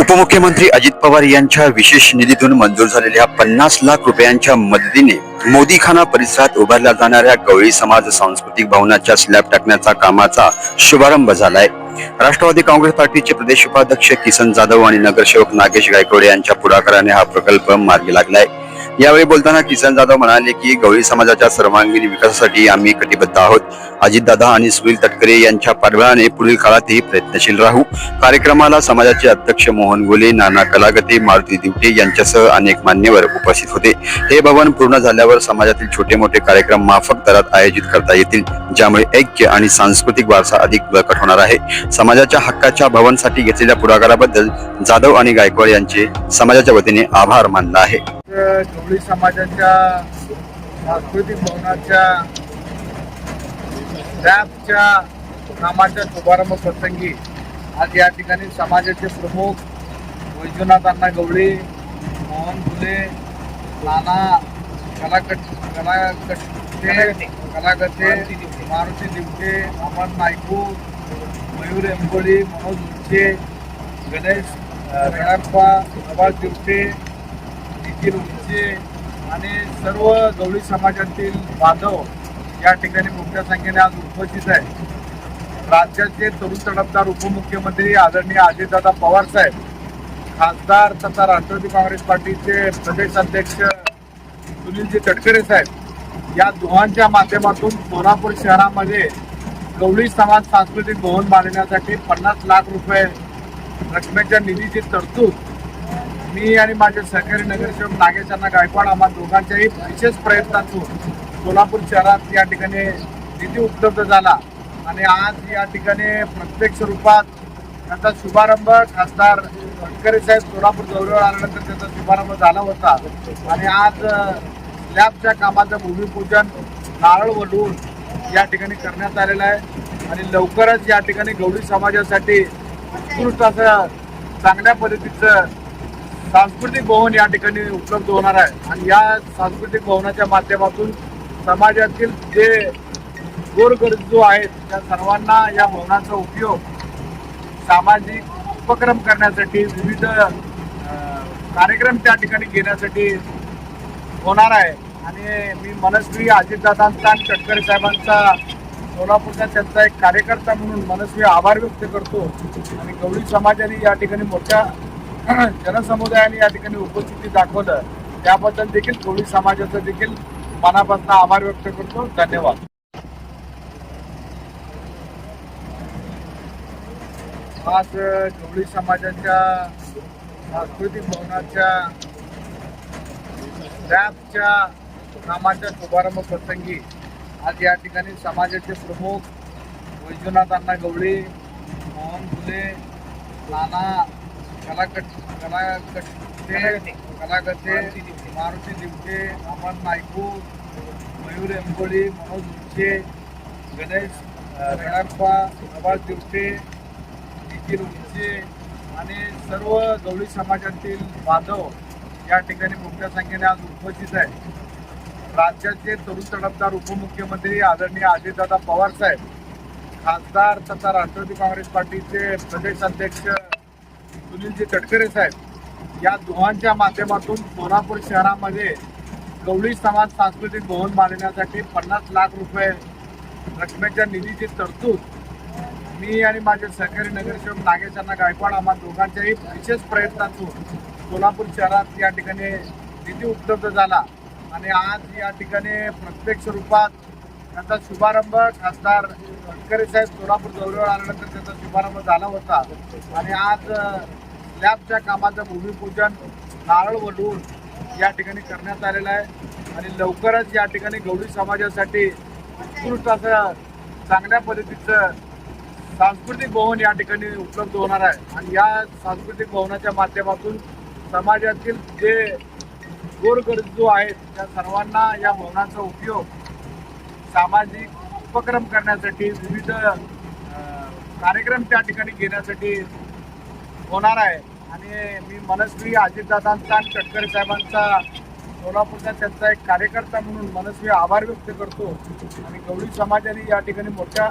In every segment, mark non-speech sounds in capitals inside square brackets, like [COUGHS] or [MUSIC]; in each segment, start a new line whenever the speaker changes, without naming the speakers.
उपमुख्यमंत्री अजित पवार यांच्या विशेष निधीतून मंजूर झालेल्या पन्नास लाख रुपयांच्या मदतीने मोदीखाना परिसरात उभारल्या जाणाऱ्या गवळी समाज सांस्कृतिक भवनाच्या स्लॅब टाकण्याचा कामाचा शुभारंभ झालाय. राष्ट्रवादी काँग्रेस पार्टीचे प्रदेश उपाध्यक्ष किसन जाधव आणि नगरसेवक नागेश गायकवाड यांच्या पुढाकाराने हा प्रकल्प मार्गी लागलाय. यावेळी बोलताना किसन जाधव म्हणाले की गवळी समाजाच्या सर्वांगीण विकासासाठी आम्ही कटिबद्ध आहोत. अजितदादा आणि सुनील तटकरे यांच्या पाठबळाने पुढील काळातही प्रयत्नशील राहू. कार्यक्रमाला समाजाचे अध्यक्ष मोहन गोले नाना कलागते मारुती दिवटे यांच्यासह अनेक मान्यवर उपस्थित होते. हे भवन पूर्ण झाल्यावर समाजातील छोटे मोठे कार्यक्रम माफक दरात आयोजित करता येतील ज्यामुळे ऐक्य आणि सांस्कृतिक वारसा अधिक बळकट होणार आहे. समाजाच्या हक्काच्या भवनसाठी घेतलेल्या पुढाकाराबद्दल जाधव आणि गायकवाड यांचे समाजाच्या वतीने आभार मानला आहे.
गवळी समाजाच्या सांस्कृतिक भवनाच्या रॅपच्या कामाच्या शुभारंभ प्रसंगी आज या ठिकाणी समाजाचे प्रमुख वैजनाथ अण्णा गवळी मोहन फुले नाना कलाकट कलाकटे कलागते मारुती दिवटे अमन नायकू मयूर एंबोळी मनोज उच्चे गणेश रेणाप्पा प्रभास दिवटे नितीन उंचे आणि सर्व गवळी समाजातील बांधव या ठिकाणी मोठ्या संख्येने आज उपस्थित आहे राज्याचे तरुण तडफदार उपमुख्यमंत्री आदरणीय अजितदादा पवार साहेब खासदार तथा राष्ट्रवादी काँग्रेस पार्टीचे प्रदेश अध्यक्ष सुनीलजी तटकरे साहेब या दोघांच्या माध्यमातून सोलापूर शहरामध्ये गवळी समाज सांस्कृतिक भवन बांधण्यासाठी पन्नास लाख रुपये रकमेच्या निधीची तरतूद मी आणि माझे सहकारी नगरसेवक नागेशांना गायकवाड आम्हा दोघांच्याही विशेष प्रयत्नातून सोलापूर शहरात या ठिकाणी निधी उपलब्ध झाला. आणि आज या ठिकाणी प्रत्यक्ष रूपात त्याचा शुभारंभ खासदार तटकरे साहेब सोलापूर दौऱ्यावर आल्यानंतर त्याचा शुभारंभ झाला होता. आणि आज लॅबच्या कामाचं भूमिपूजन नारळ वडून या ठिकाणी करण्यात आलेलं आहे. आणि लवकरच या ठिकाणी गवळी समाजासाठी उत्कृष्ट असं चांगल्या पद्धतीचं सांस्कृतिक भवन या ठिकाणी उपलब्ध होणार आहे. आणि या सांस्कृतिक भवनाच्या माध्यमातून समाजातील जे गोरगरजू आहेत त्या सर्वांना या भवनाचा उपयोग सामाजिक उपक्रम करण्यासाठी विविध कार्यक्रम त्या ठिकाणी घेण्यासाठी होणार आहे. आणि मी मनस्वी अजितदादांचा आणि तटकरे साहेबांचा सोलापूरचा त्यांचा एक कार्यकर्ता म्हणून मनस्वी आभार व्यक्त करतो. आणि गवळी समाजाने या ठिकाणी मोठ्या [COUGHS] जनसमुदायाने या ठिकाणी उपस्थिती दाखवलं. त्याबद्दल देखील कोळी समाजाचं देखील मनापासून आभार व्यक्त करतो. धन्यवाद. आज गवळी समाजाच्या सांस्कृतिक भवनाच्या रॅपच्या कामाच्या शुभारंभ प्रसंगी आज या ठिकाणी समाजाचे प्रमुख वैजनाथ अण्णा गवळी मोहन फुले नाना कलाकट कलाकटे कलागते मारुती दिवटे अमन नायकू मयूर एंबोळी मनोज उच्चे गणेश रेणाप्पा प्रभास दिवटे निखिल उच्चे आणि सर्व गवळी समाजातील बांधव या ठिकाणी मोठ्या संख्येने आज उपस्थित आहे राज्याचे तरुण तडफदार उपमुख्यमंत्री आदरणीय अजितदादा पवार साहेब खासदार तथा राष्ट्रवादी काँग्रेस पार्टीचे प्रदेश अध्यक्ष सुनीलजी तटकरे साहेब या दोघांच्या माध्यमातून सोलापूर शहरामध्ये गवळी समाज सांस्कृतिक भवन बांधण्यासाठी पन्नास लाख रुपये रकमेच्या निधीची तरतूद मी आणि माझे सहकारी नगरसेवक नागेशांना गायकवाड आम्हा दोघांच्याही विशेष प्रयत्नातून सोलापूर शहरात या ठिकाणी निधी उपलब्ध झाला. आणि आज या ठिकाणी प्रत्यक्ष रूपात त्याचा शुभारंभ खासदार तटकरे साहेब सोलापूर दौऱ्यावर आल्यानंतर त्याचा शुभारंभ झाला होता. आणि आज लॅबच्या कामाचं भूमिपूजन नारळ वडून या ठिकाणी करण्यात आलेलं आहे. आणि लवकरच या ठिकाणी गवळी समाजासाठी उत्कृष्ट असं चांगल्या पद्धतीचं सांस्कृतिक भवन या ठिकाणी उपलब्ध होणार आहे. आणि या सांस्कृतिक भवनाच्या माध्यमातून समाजातील जे गोरगरजू आहेत त्या सर्वांना या भवनाचा उपयोग सामाजिक उपक्रम करण्यासाठी विविध कार्यक्रम त्या ठिकाणी घेण्यासाठी होणार आहे. आणि मी मनस्वी अजितदादांचा आणि तटकरे साहेबांचा सोलापूरचा त्यांचा एक कार्यकर्ता म्हणून मनस्वी आभार व्यक्त करतो. आणि गवळी समाजाने या ठिकाणी मोठ्या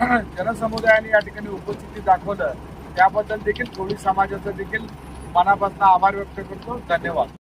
[CLEARS THROAT] जनसमुदायाने या ठिकाणी उपस्थिती दाखवलं. त्याबद्दल देखील गवळी समाजाचा देखील मनापासून आभार व्यक्त करतो. धन्यवाद.